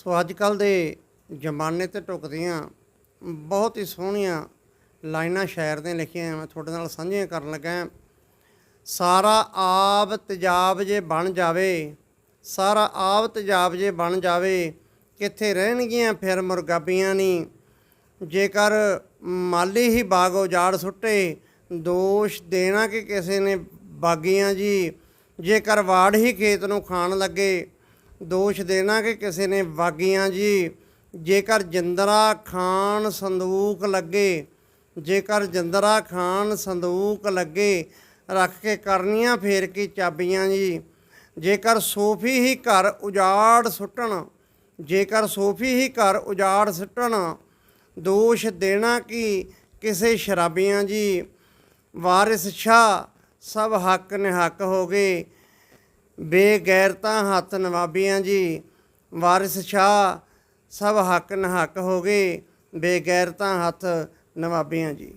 ਸੋ ਅੱਜ ਕੱਲ ਦੇ ਜ਼ਮਾਨੇ ਤੇ ਟੁਕਦੀਆਂ ਬਹੁਤ ਹੀ ਸੋਹਣੀਆਂ ਲਾਈਨਾਂ ਸ਼ਾਇਰ ਦੀਆਂ ਲਿਖੀਆਂ ਮੈਂ ਤੁਹਾਡੇ ਨਾਲ ਸਾਂਝੀਆਂ ਕਰਨ ਲੱਗਾ ਸਾਰਾ ਆਬ ਤੇਜਾਬ ਜੇ ਬਣ ਜਾਵੇ, ਸਾਰਾ ਆਬ ਤੇਜਾਬ ਜੇ ਬਣ ਜਾਵੇ, ਕਿੱਥੇ ਰਹਿਣਗੀਆਂ ਫਿਰ ਮੁਰਗਾਬੀਆਂ ਨਹੀਂ ਜੇਕਰ ਮਾਲੀ ਹੀ ਬਾਗ ਉਜਾੜ ਸੁੱਟੇ, ਦੋਸ਼ ਦੇਣਾ ਕਿ ਕਿਸੇ ਨੇ ਬਾਗੀਆਂ ਜੀ। ਜੇਕਰ ਵਾੜ ਹੀ ਖੇਤ ਨੂੰ ਖਾਣ ਲੱਗੇ ਦੋਸ਼ ਦੇਣਾ ਕਿ ਕਿਸੇ ਨੇ ਬਾਗੀਆਂ ਜੀ। ਜੇਕਰ ਜਿੰਦਰਾ ਖਾਨ ਸੰਦੂਕ ਲੱਗੇ, ਜੇਕਰ ਜਿੰਦਰਾ ਖਾਨ ਸੰਦੂਕ ਲੱਗੇ, ਰੱਖ ਕੇ ਕਰਨੀਆਂ ਫੇਰ ਕੀ ਚਾਬੀਆਂ ਜੀ। ਜੇਕਰ ਸੋਫੀ ਹੀ ਘਰ ਉਜਾੜ ਸੁੱਟਣ, ਜੇਕਰ ਸੋਫੀ ਹੀ ਘਰ ਉਜਾੜ ਸੁੱਟਣ, ਦੋਸ਼ ਦੇਣਾ ਕਿ ਕਿਸੇ ਸ਼ਰਾਬੀਆਂ ਜੀ। ਵਾਰਿਸ ਸ਼ਾਹ ਸਭ ਹੱਕ ਨੇ ਹੱਕ ਹੋ ਗਏ ਬੇਗੈਰਤਾਂ ਹੱਥ ਨਵਾਬੀਆਂ ਜੀ, ਵਾਰਿਸ ਸ਼ਾਹ, ਸਭ ਹੱਕ ਨ ਹੱਕ ਹੋ ਗਏ, ਬੇਗੈਰਤਾਂ ਹੱਥ ਨਵਾਬੀਆਂ ਜੀ।